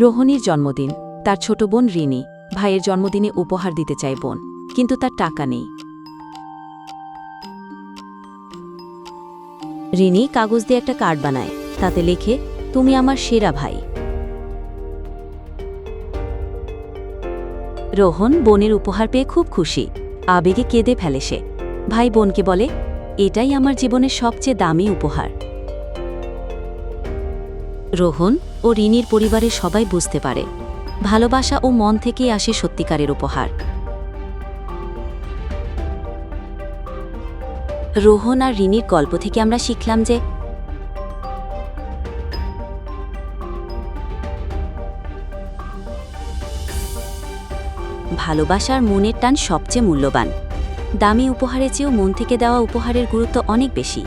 রোহণীর জন্মদিন। তার ছোট বোন রিনি ভাইয়ের জন্মদিনে উপহার দিতে চায় বোন, কিন্তু তার টাকা নেই। রিনি কাগজ দিয়ে একটা কার্ড বানায়, তাতে লেখে, তুমি আমার সেরা ভাই। রোহন বোনের উপহার পেয়ে খুব খুশি। আবেগে কেঁদে ফেলে সে। ভাই বোনকে বলে, এটাই আমার জীবনের সবচেয়ে দামি উপহার। রোহন ও রিনির পরিবারের সবাই বুঝতে পারে, ভালোবাসা ও মন থেকেই আসে সত্যিকারের উপহার। রোহন আর রিনির গল্প থেকে আমরা শিখলাম যে ভালোবাসার মনের টান সবচেয়ে মূল্যবান। দামি উপহারের চেয়েও মন থেকে দেওয়া উপহারের গুরুত্ব অনেক বেশি।